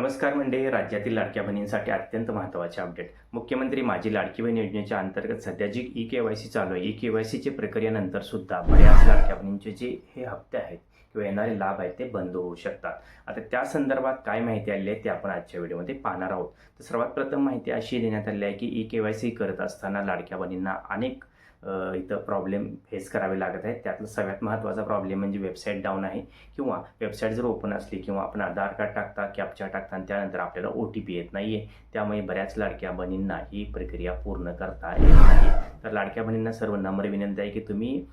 नमस्कार मंडळी राज्यातील लाडक्या बहिणींसाठी अत्यंत महत्त्वाचे अपडेट मुख्यमंत्री माझी लाडकी बहीण योजनेच्या अंतर्गत सध्या G E K Y C चालू आहे ई के वाय सीचे प्रक्रियेनंतर सुद्धा बऱ्याच लाडक्या बहिणींचे जे हे हप्ते आहेत किंवा येणारे लाभ आहेत ते बंद होऊ शकतात. आता त्या संदर्भात काय माहिती आली आहे ते आपण आजच्या व्हिडिओमध्ये पाहणार आहोत. तर सर्वात प्रथम माहिती अशी देण्यात आली आहे की ई के वाय सी करत असताना लाडक्या बहिणींना अनेक इथं प्रॉब्लेम फेस करावे लागत आहेत त्यातला सगळ्यात महत्त्वाचा प्रॉब्लेम म्हणजे वेबसाईट डाऊन आहे किंवा वेबसाईट जर ओपन असली किंवा आपण आधार कार्ड टाकता कॅप्चा टाकता आणि त्यानंतर आपल्याला ओ टी पी येत नाही आहे त्यामुळे बऱ्याच लाडक्या बहिणींना ही प्रक्रिया पूर्ण करता येत नाही. तर लाडक्या बहिणींना सर्व नम्र विनंती आहे की तुम्ही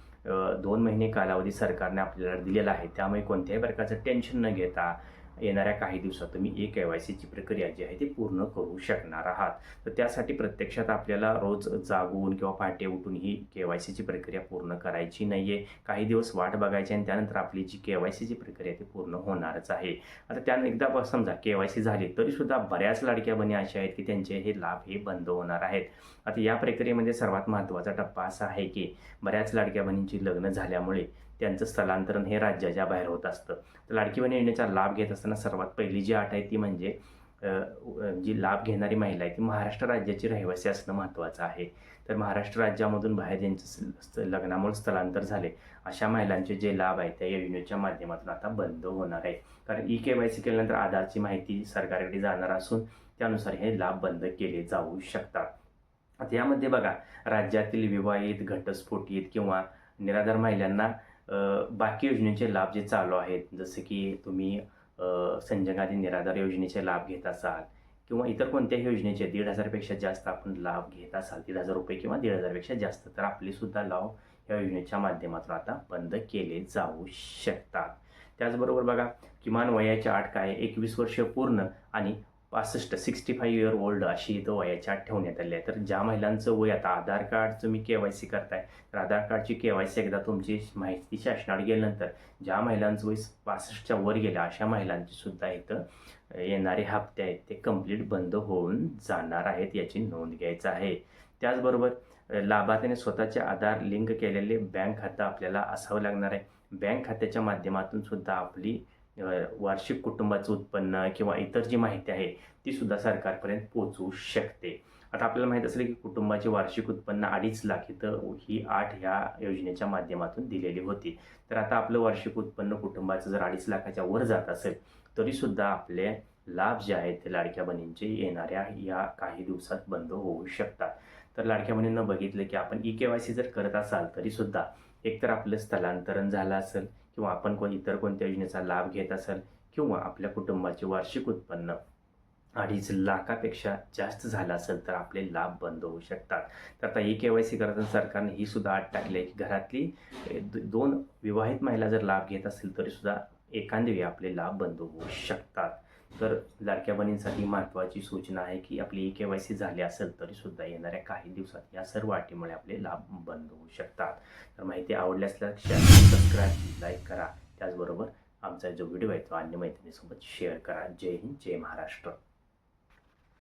दोन महिने कालावधी सरकारने आपल्याला दिलेला आहे. त्यामुळे कोणत्याही प्रकारचं टेन्शन न घेता येणाऱ्या काही दिवसात तुम्ही ई के वाय सीची प्रक्रिया जी आहे ती पूर्ण करू शकणार आहात. तर त्यासाठी प्रत्यक्षात आपल्याला रोज जागून किंवा पहाटे उठून ही के वाय सीची प्रक्रिया पूर्ण करायची नाही आहे काही दिवस वाट बघायची आणि त्यानंतर आपली जी के वाय सीची प्रक्रिया ती पूर्ण होणारच आहे. आता त्यानं एकदा समजा के वाय सी झाली तरीसुद्धा बऱ्याच लाडक्या बनी अशा आहेत की त्यांचे हे लाभ हे बंद होणार आहेत. आता या प्रक्रियेमध्ये सर्वात महत्त्वाचा टप्पा असा आहे की बऱ्याच लाडक्या बहिणींची लग्न झाल्यामुळे त्यांचं स्थलांतरण हे राज्याच्या बाहेर होत असतं. तर लाडकी बहीण योजनेचा लाभ घेत असताना सर्वात पहिली जी अट आहे ती म्हणजे जी लाभ घेणारी महिला आहे ती महाराष्ट्र राज्याची रहिवासी असणं महत्त्वाचं आहे. तर महाराष्ट्र राज्यामधून बाहेर ज्यांचं लग्नामुळे स्थलांतर झाले अशा महिलांचे जे लाभ आहेत त्या योजनेच्या माध्यमातून आता बंद होणार आहे. कारण ई के वाय सी केल्यानंतर आधारची माहिती सरकारकडे जाणार असून त्यानुसार हे लाभ बंद केले जाऊ शकतात. आता यामध्ये बघा राज्यातील विवाहित घटस्फोटित किंवा निराधार महिलांना बाकी योजनेचे लाभ जे चालू आहेत जसे की तुम्ही अ, संजय गांधी निराधार योजनेचे लाभ घेत असाल किंवा इतर कोणत्याही योजनेचे दीड हजारपेक्षा जास्त आपण लाभ घेत असाल दीड हजार रुपये किंवा दीड हजारपेक्षा जास्त तर आपलेसुद्धा लाभ या योजनेच्या माध्यमातून आता बंद केले जाऊ शकतात. त्याचबरोबर बघा किमान वयाच्या आठ काय एकवीस वर्ष पूर्ण आणि पासष्ट सिक्स्टी फाईव्ह इयर ओल्ड अशी इथं वयाच्या आत ठेवण्यात आली आहे. तर ज्या महिलांचं वय आता आधार कार्ड तुम्ही के वाय सी करताय तर आधार कार्डची के वाय सी एकदा तुमची माहिती शासनात गेल्यानंतर ज्या महिलांचं वय पासष्टच्या वर गेल्या अशा महिलांची सुद्धा इथं येणारे हप्ते आहेत ते कंप्लीट बंद होऊन जाणार आहेत याची नोंद घ्यायचं आहे. त्याचबरोबर लाभार्थ्याने स्वतःचे आधार लिंक केलेले बँक खातं आपल्याला असावं लागणार आहे. बँक खात्याच्या माध्यमातून सुद्धा आपली वार्षिक कुटुंबाचं उत्पन्न किंवा इतर जी माहिती आहे ती सुद्धा सरकारपर्यंत पोहोचू शकते. आता आपल्याला माहीत असेल की कुटुंबाचे वार्षिक उत्पन्न अडीच लाख इथं ही आठ ह्या योजनेच्या माध्यमातून दिलेली होती. तर आता आपलं वार्षिक उत्पन्न कुटुंबाचं जर अडीच लाखाच्या वर जात असेल तरीसुद्धा आपले लाभ जे आहेत ते लाडक्या बहिणींचे येणाऱ्या या काही दिवसात बंद होऊ शकतात. तर लाडक्या बहिणींना बघितलं की आपण ई के वाय सी जर करत असाल तरीसुद्धा एकतर आपलं स्थलांतरण झालं असेल किंवा आपण कोण इतर कोणत्या योजनेचा लाभ घेत असेल किंवा आपल्या कुटुंबाचे वार्षिक उत्पन्न अडीच लाखापेक्षा जास्त झालं असेल तर आपले लाभ बंद होऊ शकतात. तर आता ई के वाय सी करताना सरकारने ही सुद्धा अट टाकली आहे की घरातली दोन विवाहित महिला जर लाभ घेत असेल तरीसुद्धा एखाद्या वेळी आपले लाभ बंद होऊ शकतात. तर लाडक्या बहिणींसाठी महत्त्वाची सूचना आहे की आपली ई के वाय सी झाली असेल तरीसुद्धा येणाऱ्या काही दिवसात या सर्व अटीमुळे आपले लाभ बंद होऊ शकतात. तर माहिती आवडल्यास शेअर सबस्क्राईब लाईक करा. त्याचबरोबर आमचा जो व्हिडिओ आहे तो अन्य मैत्रिणीसोबत शेअर करा. जय हिंद जय महाराष्ट्र.